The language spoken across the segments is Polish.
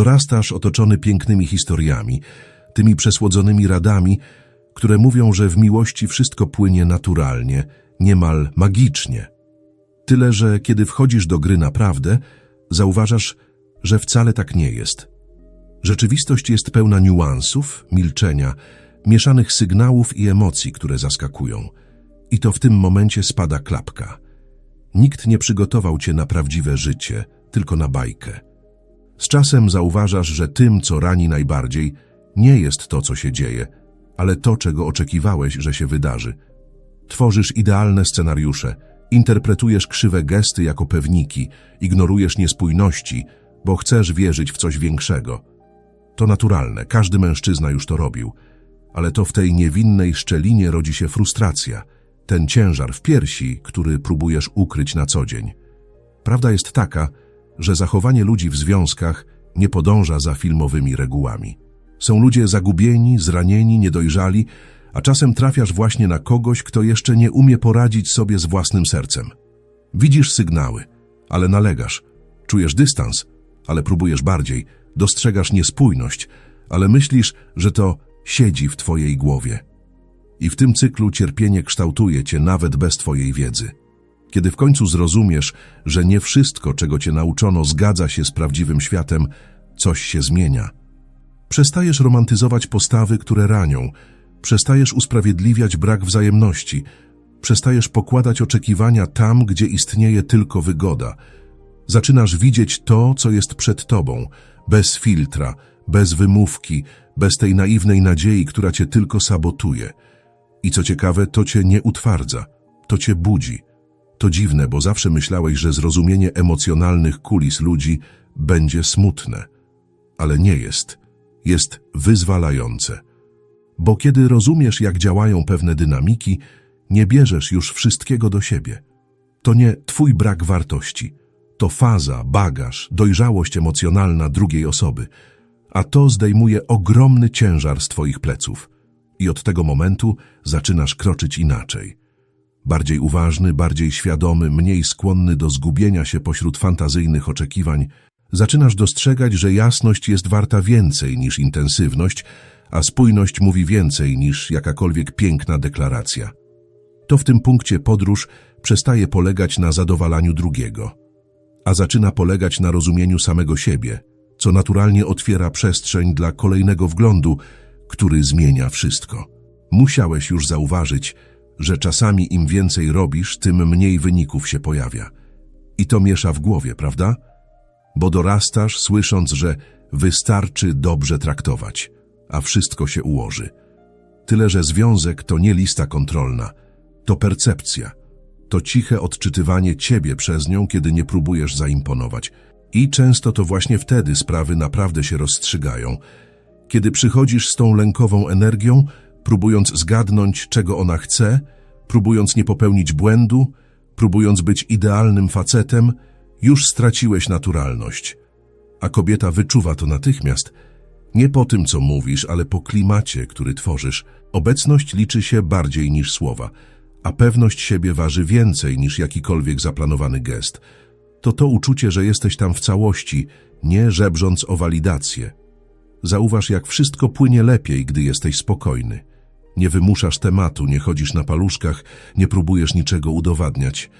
Dorastasz otoczony pięknymi historiami, tymi przesłodzonymi radami, które mówią, że w miłości wszystko płynie naturalnie, niemal magicznie. Tyle, że kiedy wchodzisz do gry naprawdę, zauważasz, że wcale tak nie jest. Rzeczywistość jest pełna niuansów, milczenia, mieszanych sygnałów i emocji, które zaskakują. I to w tym momencie spada klapka. Nikt nie przygotował cię na prawdziwe życie, tylko na bajkę. Z czasem zauważasz, że tym, co rani najbardziej, nie jest to, co się dzieje, ale to, czego oczekiwałeś, że się wydarzy. Tworzysz idealne scenariusze, interpretujesz krzywe gesty jako pewniki, ignorujesz niespójności, bo chcesz wierzyć w coś większego. To naturalne, każdy mężczyzna już to robił, ale to w tej niewinnej szczelinie rodzi się frustracja, ten ciężar w piersi, który próbujesz ukryć na co dzień. Prawda jest taka, że zachowanie ludzi w związkach nie podąża za filmowymi regułami. Są ludzie zagubieni, zranieni, niedojrzali, a czasem trafiasz właśnie na kogoś, kto jeszcze nie umie poradzić sobie z własnym sercem. Widzisz sygnały, ale nalegasz. Czujesz dystans, ale próbujesz bardziej. Dostrzegasz niespójność, ale myślisz, że to siedzi w twojej głowie. I w tym cyklu cierpienie kształtuje cię nawet bez twojej wiedzy. Kiedy w końcu zrozumiesz, że nie wszystko, czego cię nauczono, zgadza się z prawdziwym światem, coś się zmienia. Przestajesz romantyzować postawy, które ranią, przestajesz usprawiedliwiać brak wzajemności, przestajesz pokładać oczekiwania tam, gdzie istnieje tylko wygoda. Zaczynasz widzieć to, co jest przed tobą, bez filtra, bez wymówki, bez tej naiwnej nadziei, która cię tylko sabotuje. I co ciekawe, to cię nie utwardza, to cię budzi. To dziwne, bo zawsze myślałeś, że zrozumienie emocjonalnych kulis ludzi będzie smutne. Ale nie jest. Jest wyzwalające. Bo kiedy rozumiesz, jak działają pewne dynamiki, nie bierzesz już wszystkiego do siebie. To nie twój brak wartości. To faza, bagaż, dojrzałość emocjonalna drugiej osoby. A to zdejmuje ogromny ciężar z twoich pleców. I od tego momentu zaczynasz kroczyć inaczej. Bardziej uważny, bardziej świadomy, mniej skłonny do zgubienia się pośród fantazyjnych oczekiwań, zaczynasz dostrzegać, że jasność jest warta więcej niż intensywność, a spójność mówi więcej niż jakakolwiek piękna deklaracja. To w tym punkcie podróż przestaje polegać na zadowalaniu drugiego, a zaczyna polegać na rozumieniu samego siebie, co naturalnie otwiera przestrzeń dla kolejnego wglądu, który zmienia wszystko. Musiałeś już zauważyć, że czasami im więcej robisz, tym mniej wyników się pojawia. I to miesza w głowie, prawda? Bo dorastasz, słysząc, że wystarczy dobrze traktować, a wszystko się ułoży. Tyle, że związek to nie lista kontrolna, to percepcja. To ciche odczytywanie ciebie przez nią, kiedy nie próbujesz zaimponować. I często to właśnie wtedy sprawy naprawdę się rozstrzygają. Kiedy przychodzisz z tą lękową energią, próbując zgadnąć, czego ona chce, próbując nie popełnić błędu, próbując być idealnym facetem, już straciłeś naturalność. A kobieta wyczuwa to natychmiast. Nie po tym, co mówisz, ale po klimacie, który tworzysz. Obecność liczy się bardziej niż słowa, a pewność siebie waży więcej niż jakikolwiek zaplanowany gest. To to uczucie, że jesteś tam w całości, nie żebrząc o walidację. Zauważ, jak wszystko płynie lepiej, gdy jesteś spokojny. Nie wymuszasz tematu, nie chodzisz na paluszkach, nie próbujesz niczego udowadniać.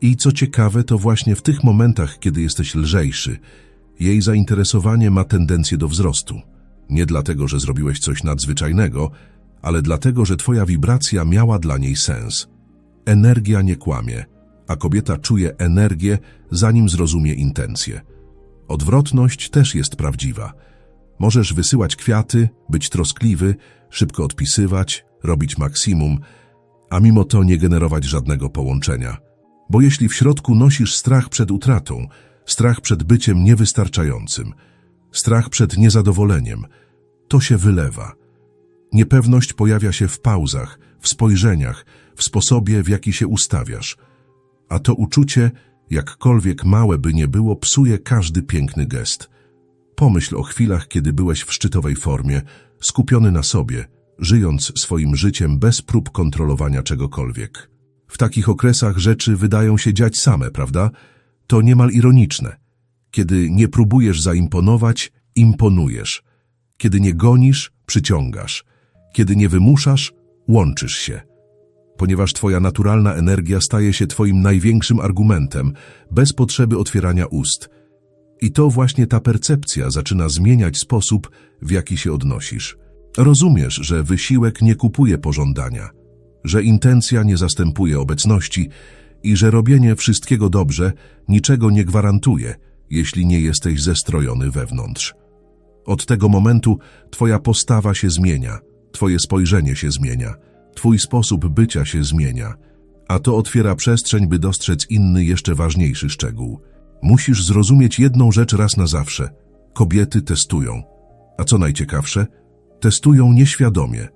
I co ciekawe, to właśnie w tych momentach, kiedy jesteś lżejszy, jej zainteresowanie ma tendencję do wzrostu. Nie dlatego, że zrobiłeś coś nadzwyczajnego, ale dlatego, że twoja wibracja miała dla niej sens. Energia nie kłamie, a kobieta czuje energię, zanim zrozumie intencje. Odwrotność też jest prawdziwa. Możesz wysyłać kwiaty, być troskliwy, szybko odpisywać, robić maksimum, a mimo to nie generować żadnego połączenia. Bo jeśli w środku nosisz strach przed utratą, strach przed byciem niewystarczającym, strach przed niezadowoleniem, to się wylewa. Niepewność pojawia się w pauzach, w spojrzeniach, w sposobie, w jaki się ustawiasz. A to uczucie, jakkolwiek małe by nie było, psuje każdy piękny gest. Pomyśl o chwilach, kiedy byłeś w szczytowej formie, skupiony na sobie, żyjąc swoim życiem bez prób kontrolowania czegokolwiek. W takich okresach rzeczy wydają się dziać same, prawda? To niemal ironiczne. Kiedy nie próbujesz zaimponować, imponujesz. Kiedy nie gonisz, przyciągasz. Kiedy nie wymuszasz, łączysz się. Ponieważ twoja naturalna energia staje się twoim największym argumentem, bez potrzeby otwierania ust. I to właśnie ta percepcja zaczyna zmieniać sposób, w jaki się odnosisz. Rozumiesz, że wysiłek nie kupuje pożądania, że intencja nie zastępuje obecności i że robienie wszystkiego dobrze niczego nie gwarantuje, jeśli nie jesteś zestrojony wewnątrz. Od tego momentu twoja postawa się zmienia, twoje spojrzenie się zmienia, twój sposób bycia się zmienia, a to otwiera przestrzeń, by dostrzec inny, jeszcze ważniejszy szczegół. Musisz zrozumieć jedną rzecz raz na zawsze. Kobiety testują. A co najciekawsze? Testują nieświadomie.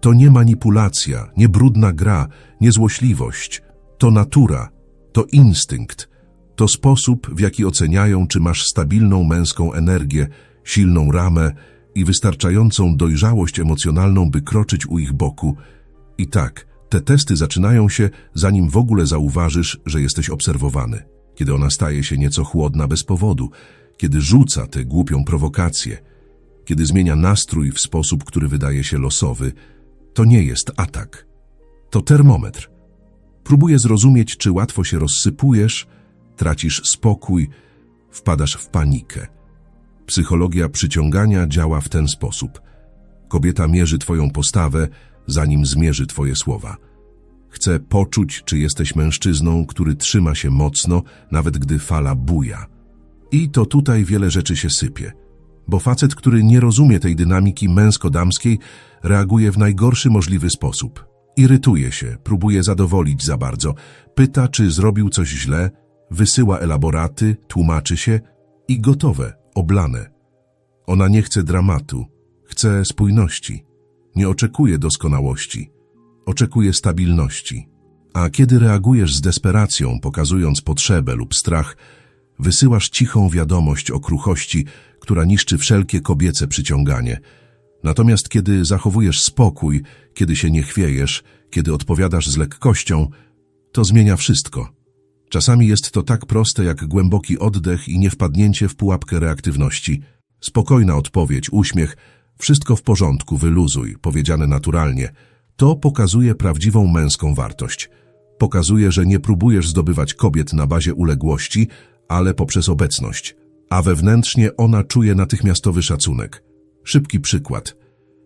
To nie manipulacja, nie brudna gra, nie złośliwość. To natura, to instynkt, to sposób, w jaki oceniają, czy masz stabilną męską energię, silną ramę i wystarczającą dojrzałość emocjonalną, by kroczyć u ich boku. I tak, te testy zaczynają się, zanim w ogóle zauważysz, że jesteś obserwowany. Kiedy ona staje się nieco chłodna bez powodu, kiedy rzuca tę głupią prowokację, kiedy zmienia nastrój w sposób, który wydaje się losowy, to nie jest atak. To termometr. Próbuje zrozumieć, czy łatwo się rozsypujesz, tracisz spokój, wpadasz w panikę. Psychologia przyciągania działa w ten sposób. Kobieta mierzy twoją postawę, zanim zmierzy twoje słowa. Chce poczuć, czy jesteś mężczyzną, który trzyma się mocno, nawet gdy fala buja. I to tutaj wiele rzeczy się sypie. Bo facet, który nie rozumie tej dynamiki męsko-damskiej, reaguje w najgorszy możliwy sposób. Irytuje się, próbuje zadowolić za bardzo, pyta, czy zrobił coś źle, wysyła elaboraty, tłumaczy się i gotowe, oblane. Ona nie chce dramatu, chce spójności, nie oczekuje doskonałości, oczekuje stabilności. A kiedy reagujesz z desperacją, pokazując potrzebę lub strach, wysyłasz cichą wiadomość o kruchości, która niszczy wszelkie kobiece przyciąganie. Natomiast kiedy zachowujesz spokój, kiedy się nie chwiejesz, kiedy odpowiadasz z lekkością, to zmienia wszystko. Czasami jest to tak proste jak głęboki oddech i nie wpadnięcie w pułapkę reaktywności. Spokojna odpowiedź, uśmiech, wszystko w porządku, wyluzuj, powiedziane naturalnie. To pokazuje prawdziwą męską wartość. Pokazuje, że nie próbujesz zdobywać kobiet na bazie uległości, ale poprzez obecność. A wewnętrznie ona czuje natychmiastowy szacunek. Szybki przykład.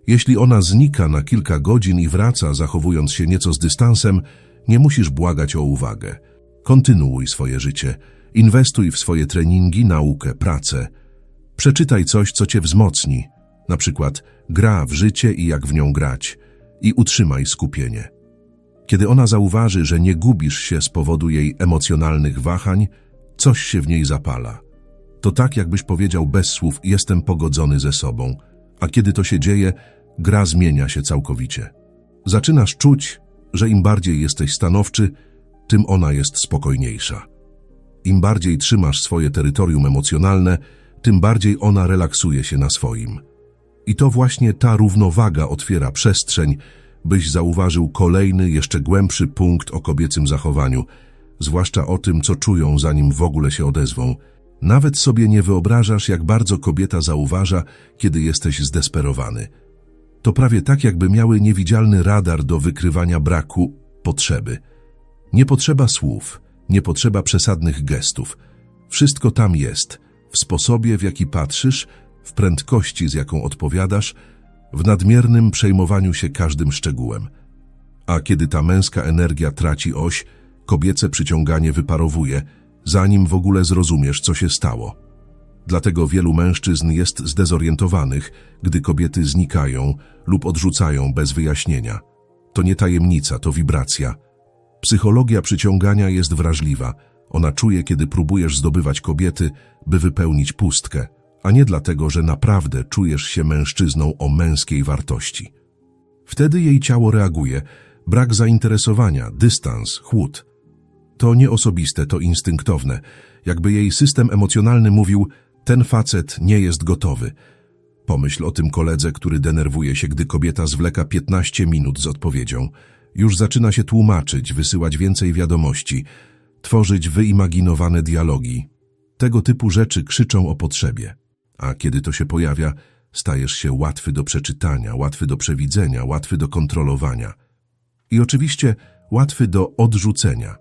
Jeśli ona znika na kilka godzin i wraca, zachowując się nieco z dystansem, nie musisz błagać o uwagę. Kontynuuj swoje życie. Inwestuj w swoje treningi, naukę, pracę. Przeczytaj coś, co cię wzmocni. Na przykład gra w życie i jak w nią grać. I utrzymaj skupienie. Kiedy ona zauważy, że nie gubisz się z powodu jej emocjonalnych wahań, coś się w niej zapala. To tak, jakbyś powiedział bez słów, jestem pogodzony ze sobą. A kiedy to się dzieje, gra zmienia się całkowicie. Zaczynasz czuć, że im bardziej jesteś stanowczy, tym ona jest spokojniejsza. Im bardziej trzymasz swoje terytorium emocjonalne, tym bardziej ona relaksuje się na swoim. I to właśnie ta równowaga otwiera przestrzeń, byś zauważył kolejny, jeszcze głębszy punkt o kobiecym zachowaniu, zwłaszcza o tym, co czują, zanim w ogóle się odezwą. Nawet sobie nie wyobrażasz, jak bardzo kobieta zauważa, kiedy jesteś zdesperowany. To prawie tak, jakby miały niewidzialny radar do wykrywania braku potrzeby. Nie potrzeba słów, nie potrzeba przesadnych gestów. Wszystko tam jest, w sposobie, w jaki patrzysz, w prędkości, z jaką odpowiadasz, w nadmiernym przejmowaniu się każdym szczegółem. A kiedy ta męska energia traci oś, kobiece przyciąganie wyparowuje, zanim w ogóle zrozumiesz, co się stało. Dlatego wielu mężczyzn jest zdezorientowanych, gdy kobiety znikają lub odrzucają bez wyjaśnienia. To nie tajemnica, to wibracja. Psychologia przyciągania jest wrażliwa. Ona czuje, kiedy próbujesz zdobywać kobiety, by wypełnić pustkę, a nie dlatego, że naprawdę czujesz się mężczyzną o męskiej wartości. Wtedy jej ciało reaguje, brak zainteresowania, dystans, chłód. To nie osobiste, to instynktowne, jakby jej system emocjonalny mówił, ten facet nie jest gotowy. Pomyśl o tym koledze, który denerwuje się, gdy kobieta zwleka 15 minut z odpowiedzią. Już zaczyna się tłumaczyć, wysyłać więcej wiadomości, tworzyć wyimaginowane dialogi. Tego typu rzeczy krzyczą o potrzebie. A kiedy to się pojawia, stajesz się łatwy do przeczytania, łatwy do przewidzenia, łatwy do kontrolowania. I oczywiście łatwy do odrzucenia.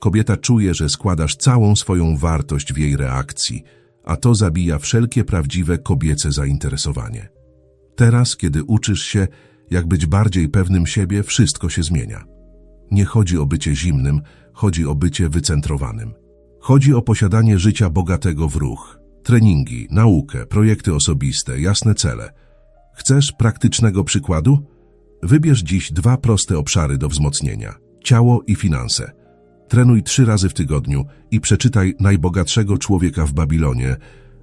Kobieta czuje, że składasz całą swoją wartość w jej reakcji, a to zabija wszelkie prawdziwe kobiece zainteresowanie. Teraz, kiedy uczysz się, jak być bardziej pewnym siebie, wszystko się zmienia. Nie chodzi o bycie zimnym, chodzi o bycie wycentrowanym. Chodzi o posiadanie życia bogatego w ruch, treningi, naukę, projekty osobiste, jasne cele. Chcesz praktycznego przykładu? Wybierz dziś dwa proste obszary do wzmocnienia: ciało i finanse. Trenuj trzy razy w tygodniu i przeczytaj najbogatszego człowieka w Babilonie,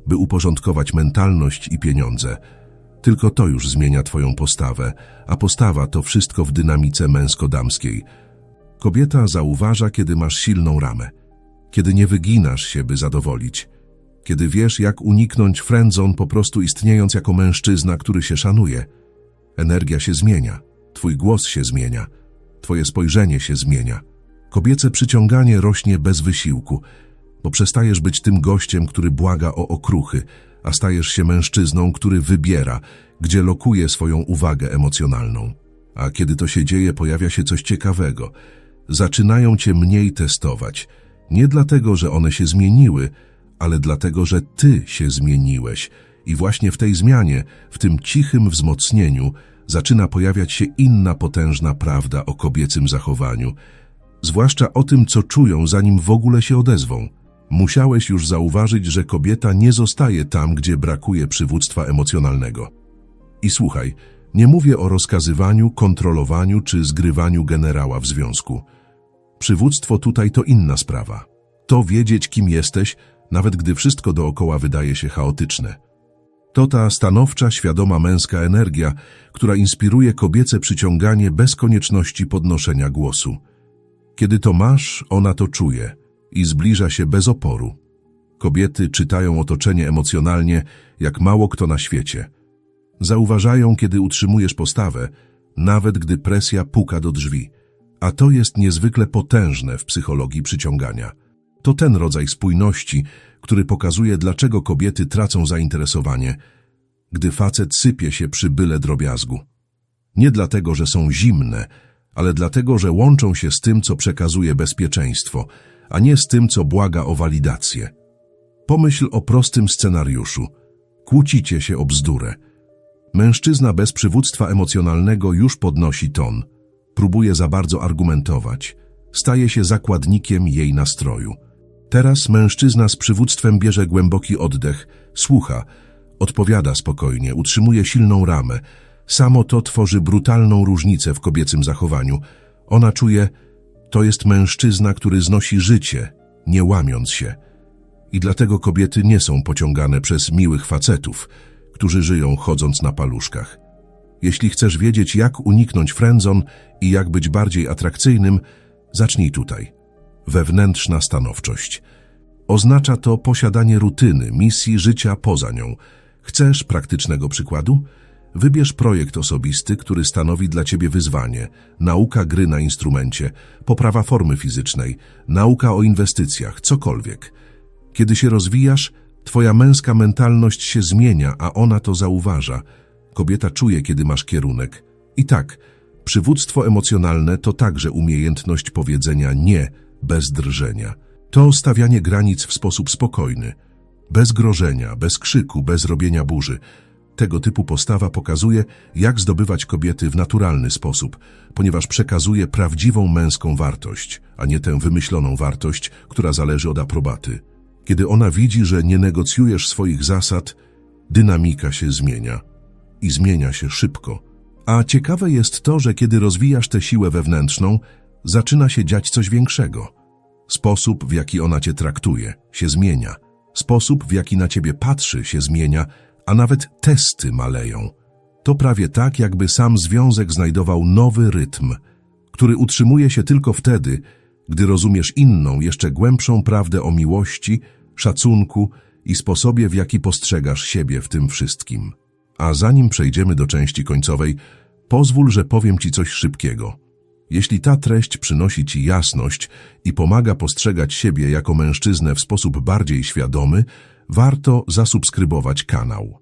by uporządkować mentalność i pieniądze. Tylko to już zmienia Twoją postawę, a postawa to wszystko w dynamice męsko-damskiej. Kobieta zauważa, kiedy masz silną ramę, kiedy nie wyginasz się, by zadowolić, kiedy wiesz, jak uniknąć friendzone po prostu istniejąc jako mężczyzna, który się szanuje. Energia się zmienia, Twój głos się zmienia, Twoje spojrzenie się zmienia. Kobiece przyciąganie rośnie bez wysiłku, bo przestajesz być tym gościem, który błaga o okruchy, a stajesz się mężczyzną, który wybiera, gdzie lokuje swoją uwagę emocjonalną. A kiedy to się dzieje, pojawia się coś ciekawego. Zaczynają cię mniej testować. Nie dlatego, że one się zmieniły, ale dlatego, że ty się zmieniłeś. I właśnie w tej zmianie, w tym cichym wzmocnieniu, zaczyna pojawiać się inna potężna prawda o kobiecym zachowaniu, zwłaszcza o tym, co czują, zanim w ogóle się odezwą. Musiałeś już zauważyć, że kobieta nie zostaje tam, gdzie brakuje przywództwa emocjonalnego. I słuchaj, nie mówię o rozkazywaniu, kontrolowaniu czy zgrywaniu generała w związku. Przywództwo tutaj to inna sprawa. To wiedzieć, kim jesteś, nawet gdy wszystko dookoła wydaje się chaotyczne. To ta stanowcza, świadoma męska energia, która inspiruje kobiece przyciąganie bez konieczności podnoszenia głosu. Kiedy to masz, ona to czuje i zbliża się bez oporu. Kobiety czytają otoczenie emocjonalnie, jak mało kto na świecie. Zauważają, kiedy utrzymujesz postawę, nawet gdy presja puka do drzwi. A to jest niezwykle potężne w psychologii przyciągania. To ten rodzaj spójności, który pokazuje, dlaczego kobiety tracą zainteresowanie, gdy facet sypie się przy byle drobiazgu. Nie dlatego, że są zimne, ale dlatego, że łączą się z tym, co przekazuje bezpieczeństwo, a nie z tym, co błaga o walidację. Pomyśl o prostym scenariuszu. Kłócicie się o bzdurę. Mężczyzna bez przywództwa emocjonalnego już podnosi ton. Próbuje za bardzo argumentować. Staje się zakładnikiem jej nastroju. Teraz mężczyzna z przywództwem bierze głęboki oddech, słucha, odpowiada spokojnie, utrzymuje silną ramę, Samo to tworzy brutalną różnicę w kobiecym zachowaniu. Ona czuje, to jest mężczyzna, który znosi życie, nie łamiąc się. I dlatego kobiety nie są pociągane przez miłych facetów, którzy żyją chodząc na paluszkach. Jeśli chcesz wiedzieć, jak uniknąć frędzon i jak być bardziej atrakcyjnym, zacznij tutaj. Wewnętrzna stanowczość. Oznacza to posiadanie rutyny, misji życia poza nią. Chcesz praktycznego przykładu? Wybierz projekt osobisty, który stanowi dla Ciebie wyzwanie, nauka gry na instrumencie, poprawa formy fizycznej, nauka o inwestycjach, cokolwiek. Kiedy się rozwijasz, Twoja męska mentalność się zmienia, a ona to zauważa. Kobieta czuje, kiedy masz kierunek. I tak, przywództwo emocjonalne to także umiejętność powiedzenia nie bez drżenia. To stawianie granic w sposób spokojny, bez grożenia, bez krzyku, bez robienia burzy. Tego typu postawa pokazuje, jak zdobywać kobiety w naturalny sposób, ponieważ przekazuje prawdziwą męską wartość, a nie tę wymyśloną wartość, która zależy od aprobaty. Kiedy ona widzi, że nie negocjujesz swoich zasad, dynamika się zmienia. I zmienia się szybko. A ciekawe jest to, że kiedy rozwijasz tę siłę wewnętrzną, zaczyna się dziać coś większego. Sposób, w jaki ona cię traktuje, się zmienia. Sposób, w jaki na ciebie patrzy, się zmienia, a nawet testy maleją. To prawie tak, jakby sam związek znajdował nowy rytm, który utrzymuje się tylko wtedy, gdy rozumiesz inną, jeszcze głębszą prawdę o miłości, szacunku i sposobie, w jaki postrzegasz siebie w tym wszystkim. A zanim przejdziemy do części końcowej, pozwól, że powiem Ci coś szybkiego. Jeśli ta treść przynosi Ci jasność i pomaga postrzegać siebie jako mężczyznę w sposób bardziej świadomy, warto zasubskrybować kanał.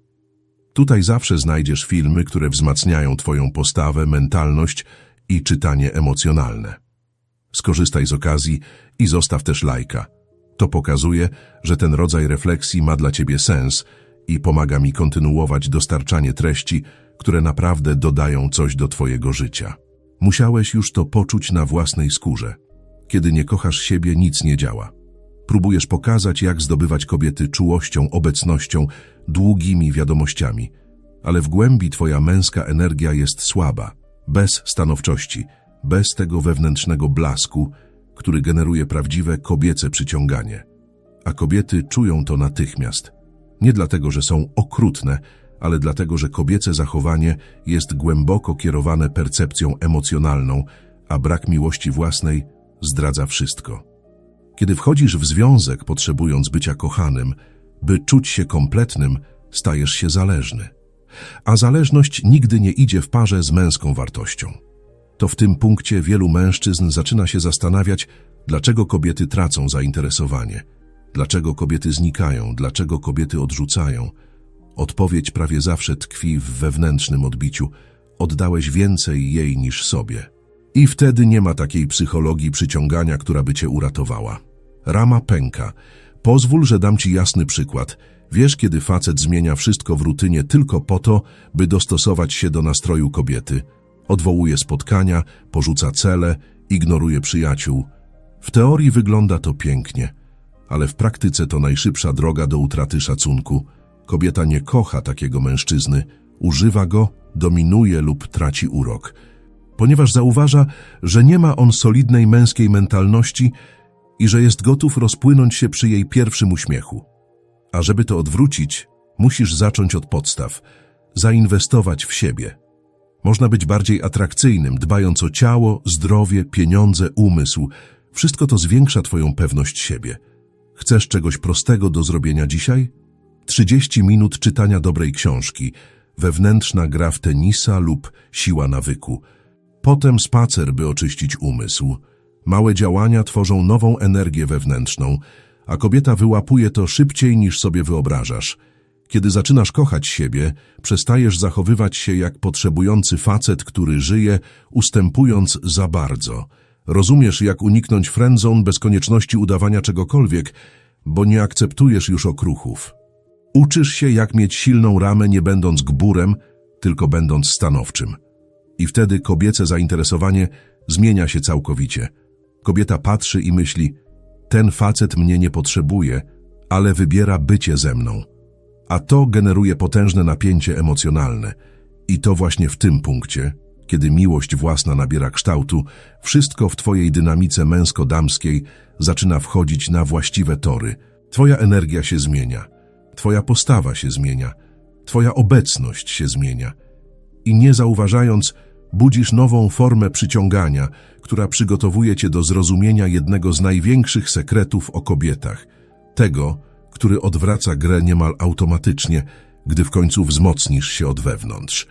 Tutaj zawsze znajdziesz filmy, które wzmacniają Twoją postawę, mentalność i czytanie emocjonalne. Skorzystaj z okazji i zostaw też lajka. To pokazuje, że ten rodzaj refleksji ma dla Ciebie sens i pomaga mi kontynuować dostarczanie treści, które naprawdę dodają coś do Twojego życia. Musiałeś już to poczuć na własnej skórze. Kiedy nie kochasz siebie, nic nie działa. Próbujesz pokazać, jak zdobywać kobiety czułością, obecnością, długimi wiadomościami, ale w głębi Twoja męska energia jest słaba, bez stanowczości, bez tego wewnętrznego blasku, który generuje prawdziwe kobiece przyciąganie. A kobiety czują to natychmiast. Nie dlatego, że są okrutne, ale dlatego, że kobiece zachowanie jest głęboko kierowane percepcją emocjonalną, a brak miłości własnej zdradza wszystko. Kiedy wchodzisz w związek, potrzebując bycia kochanym, by czuć się kompletnym, stajesz się zależny. A zależność nigdy nie idzie w parze z męską wartością. To w tym punkcie wielu mężczyzn zaczyna się zastanawiać, dlaczego kobiety tracą zainteresowanie, dlaczego kobiety znikają, dlaczego kobiety odrzucają. Odpowiedź prawie zawsze tkwi w wewnętrznym odbiciu. Oddałeś więcej jej niż sobie. I wtedy nie ma takiej psychologii przyciągania, która by cię uratowała. Rama pęka. Pozwól, że dam ci jasny przykład. Wiesz, kiedy facet zmienia wszystko w rutynie tylko po to, by dostosować się do nastroju kobiety. Odwołuje spotkania, porzuca cele, ignoruje przyjaciół. W teorii wygląda to pięknie, ale w praktyce to najszybsza droga do utraty szacunku. Kobieta nie kocha takiego mężczyzny, używa go, dominuje lub traci urok. Ponieważ zauważa, że nie ma on solidnej męskiej mentalności i że jest gotów rozpłynąć się przy jej pierwszym uśmiechu. A żeby to odwrócić, musisz zacząć od podstaw, zainwestować w siebie. Można być bardziej atrakcyjnym, dbając o ciało, zdrowie, pieniądze, umysł. Wszystko to zwiększa Twoją pewność siebie. Chcesz czegoś prostego do zrobienia dzisiaj? 30 minut czytania dobrej książki, wewnętrzna gra w tenisa lub siła nawyku. Potem spacer, by oczyścić umysł. Małe działania tworzą nową energię wewnętrzną, a kobieta wyłapuje to szybciej niż sobie wyobrażasz. Kiedy zaczynasz kochać siebie, przestajesz zachowywać się jak potrzebujący facet, który żyje, ustępując za bardzo. Rozumiesz, jak uniknąć friendzone bez konieczności udawania czegokolwiek, bo nie akceptujesz już okruchów. Uczysz się, jak mieć silną ramę, nie będąc gburem, tylko będąc stanowczym. I wtedy kobiece zainteresowanie zmienia się całkowicie. Kobieta patrzy i myśli, ten facet mnie nie potrzebuje, ale wybiera bycie ze mną. A to generuje potężne napięcie emocjonalne. I to właśnie w tym punkcie, kiedy miłość własna nabiera kształtu, wszystko w twojej dynamice męsko-damskiej zaczyna wchodzić na właściwe tory. Twoja energia się zmienia, twoja postawa się zmienia, twoja obecność się zmienia. I nie zauważając, budzisz nową formę przyciągania, która przygotowuje cię do zrozumienia jednego z największych sekretów o kobietach, tego, który odwraca grę niemal automatycznie, gdy w końcu wzmocnisz się od wewnątrz.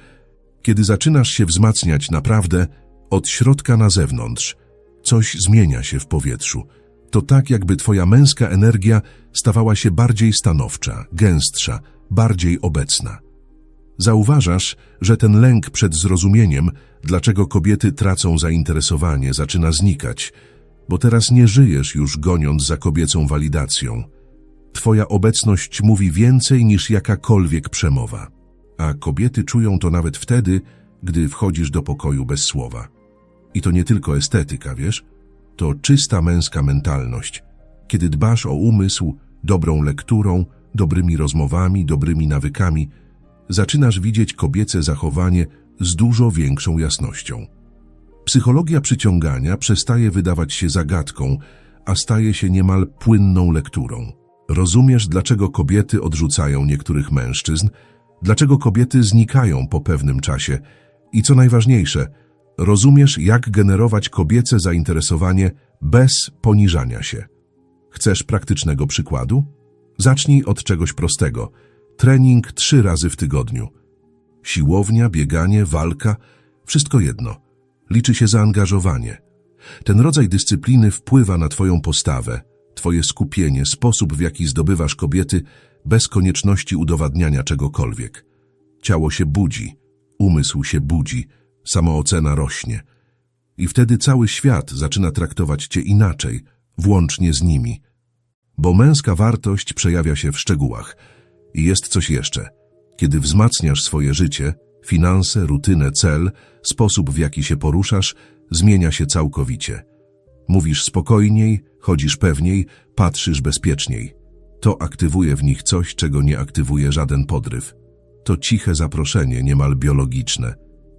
Kiedy zaczynasz się wzmacniać naprawdę od środka na zewnątrz, coś zmienia się w powietrzu. To tak, jakby twoja męska energia stawała się bardziej stanowcza, gęstsza, bardziej obecna. Zauważasz, że ten lęk przed zrozumieniem, dlaczego kobiety tracą zainteresowanie, zaczyna znikać, bo teraz nie żyjesz już goniąc za kobiecą walidacją. Twoja obecność mówi więcej niż jakakolwiek przemowa, a kobiety czują to nawet wtedy, gdy wchodzisz do pokoju bez słowa. I to nie tylko estetyka, wiesz? To czysta męska mentalność. Kiedy dbasz o umysł, dobrą lekturą, dobrymi rozmowami, dobrymi nawykami, zaczynasz widzieć kobiece zachowanie z dużo większą jasnością. Psychologia przyciągania przestaje wydawać się zagadką, a staje się niemal płynną lekturą. Rozumiesz, dlaczego kobiety odrzucają niektórych mężczyzn, dlaczego kobiety znikają po pewnym czasie i co najważniejsze, rozumiesz, jak generować kobiece zainteresowanie bez poniżania się. Chcesz praktycznego przykładu? Zacznij od czegoś prostego. Trening trzy razy w tygodniu. Siłownia, bieganie, walka, wszystko jedno. Liczy się zaangażowanie. Ten rodzaj dyscypliny wpływa na Twoją postawę, Twoje skupienie, sposób w jaki zdobywasz kobiety, bez konieczności udowadniania czegokolwiek. Ciało się budzi, umysł się budzi, samoocena rośnie. I wtedy cały świat zaczyna traktować cię inaczej, włącznie z nimi. Bo męska wartość przejawia się w szczegółach. I jest coś jeszcze. Kiedy wzmacniasz swoje życie, finanse, rutynę, cel, sposób w jaki się poruszasz, zmienia się całkowicie. Mówisz spokojniej, chodzisz pewniej, patrzysz bezpieczniej. To aktywuje w nich coś, czego nie aktywuje żaden podryw. To ciche zaproszenie, niemal biologiczne.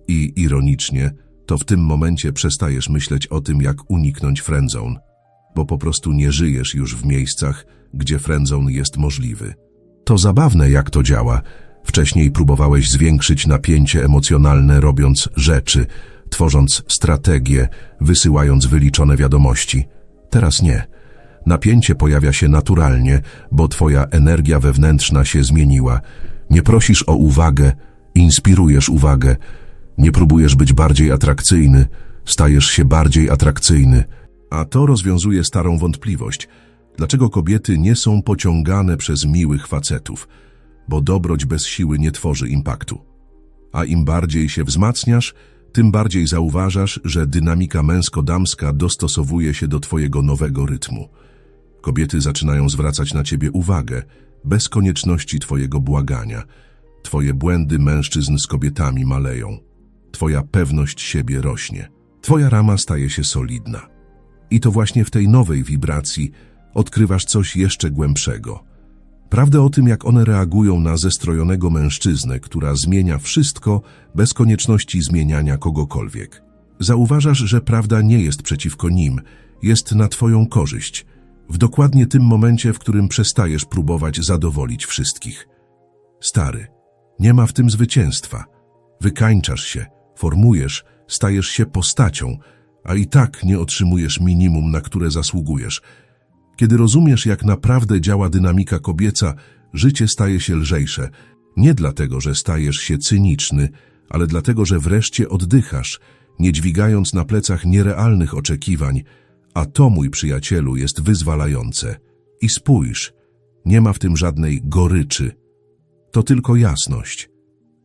I ironicznie, to w tym momencie przestajesz myśleć o tym, jak uniknąć friendzone, bo po prostu nie żyjesz już w miejscach, gdzie friendzone jest możliwy. To zabawne, jak to działa. Wcześniej próbowałeś zwiększyć napięcie emocjonalne, robiąc rzeczy, tworząc strategie, wysyłając wyliczone wiadomości. Teraz nie. Napięcie pojawia się naturalnie, bo twoja energia wewnętrzna się zmieniła. Nie prosisz o uwagę, inspirujesz uwagę. Nie próbujesz być bardziej atrakcyjny, stajesz się bardziej atrakcyjny. A to rozwiązuje starą wątpliwość. Dlaczego kobiety nie są pociągane przez miłych facetów? Bo dobroć bez siły nie tworzy impaktu. A im bardziej się wzmacniasz, tym bardziej zauważasz, że dynamika męsko-damska dostosowuje się do twojego nowego rytmu. Kobiety zaczynają zwracać na ciebie uwagę, bez konieczności twojego błagania. Twoje błędy mężczyzn z kobietami maleją. Twoja pewność siebie rośnie. Twoja rama staje się solidna. I to właśnie w tej nowej wibracji odkrywasz coś jeszcze głębszego. Prawdę o tym, jak one reagują na zestrojonego mężczyznę, która zmienia wszystko bez konieczności zmieniania kogokolwiek. Zauważasz, że prawda nie jest przeciwko nim, jest na twoją korzyść, w dokładnie tym momencie, w którym przestajesz próbować zadowolić wszystkich. Stary, nie ma w tym zwycięstwa. Wykańczasz się, formujesz, stajesz się postacią, a i tak nie otrzymujesz minimum, na które zasługujesz. Kiedy rozumiesz, jak naprawdę działa dynamika kobieca, życie staje się lżejsze. Nie dlatego, że stajesz się cyniczny, ale dlatego, że wreszcie oddychasz, nie dźwigając na plecach nierealnych oczekiwań, a to, mój przyjacielu, jest wyzwalające. I spójrz, nie ma w tym żadnej goryczy. To tylko jasność.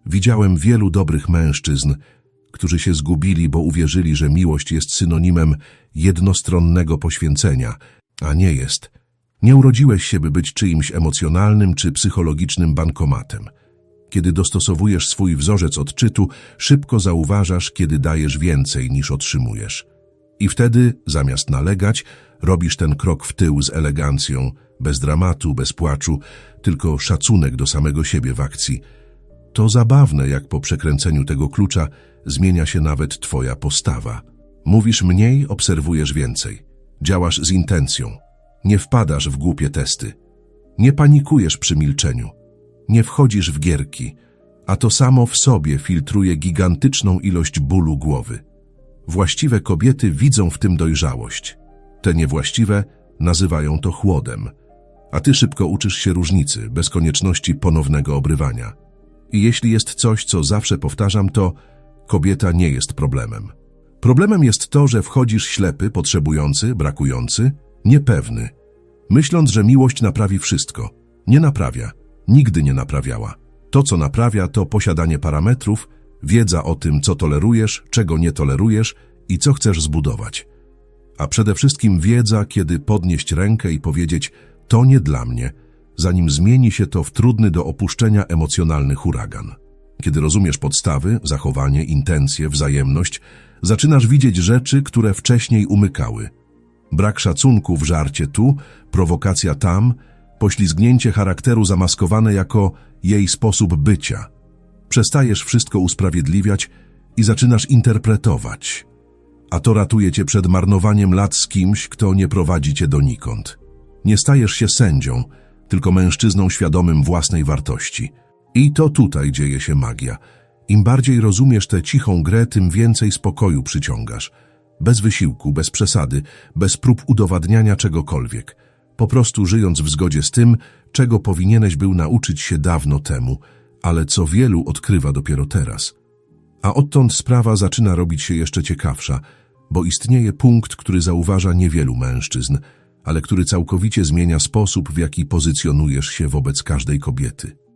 Widziałem wielu dobrych mężczyzn, którzy się zgubili, bo uwierzyli, że miłość jest synonimem jednostronnego poświęcenia, a nie jest. Nie urodziłeś się, by być czyimś emocjonalnym czy psychologicznym bankomatem. Kiedy dostosowujesz swój wzorzec odczytu, szybko zauważasz, kiedy dajesz więcej niż otrzymujesz. I wtedy, zamiast nalegać, robisz ten krok w tył z elegancją, bez dramatu, bez płaczu, tylko szacunek do samego siebie w akcji. To zabawne, jak po przekręceniu tego klucza zmienia się nawet twoja postawa. Mówisz mniej, obserwujesz więcej. Działasz z intencją. Nie wpadasz w głupie testy. Nie panikujesz przy milczeniu. Nie wchodzisz w gierki, a to samo w sobie filtruje gigantyczną ilość bólu głowy. Właściwe kobiety widzą w tym dojrzałość. Te niewłaściwe nazywają to chłodem. A ty szybko uczysz się różnicy, bez konieczności ponownego obrywania. I jeśli jest coś, co zawsze powtarzam, to kobieta nie jest problemem. Problemem jest to, że wchodzisz ślepy, potrzebujący, brakujący, niepewny, myśląc, że miłość naprawi wszystko. Nie naprawia, nigdy nie naprawiała. To, co naprawia, to posiadanie parametrów, wiedza o tym, co tolerujesz, czego nie tolerujesz i co chcesz zbudować. A przede wszystkim wiedza, kiedy podnieść rękę i powiedzieć: To nie dla mnie, zanim zmieni się to w trudny do opuszczenia emocjonalny huragan. Kiedy rozumiesz podstawy, zachowanie, intencje, wzajemność, zaczynasz widzieć rzeczy, które wcześniej umykały. Brak szacunku w żarcie tu, prowokacja tam, poślizgnięcie charakteru zamaskowane jako jej sposób bycia. Przestajesz wszystko usprawiedliwiać i zaczynasz interpretować. A to ratuje cię przed marnowaniem lat z kimś, kto nie prowadzi cię donikąd. Nie stajesz się sędzią, tylko mężczyzną świadomym własnej wartości. I to tutaj dzieje się magia. Im bardziej rozumiesz tę cichą grę, tym więcej spokoju przyciągasz. Bez wysiłku, bez przesady, bez prób udowadniania czegokolwiek. Po prostu żyjąc w zgodzie z tym, czego powinieneś był nauczyć się dawno temu, ale co wielu odkrywa dopiero teraz. A odtąd sprawa zaczyna robić się jeszcze ciekawsza, bo istnieje punkt, który zauważa niewielu mężczyzn. Ale który całkowicie zmienia sposób, w jaki pozycjonujesz się wobec każdej kobiety.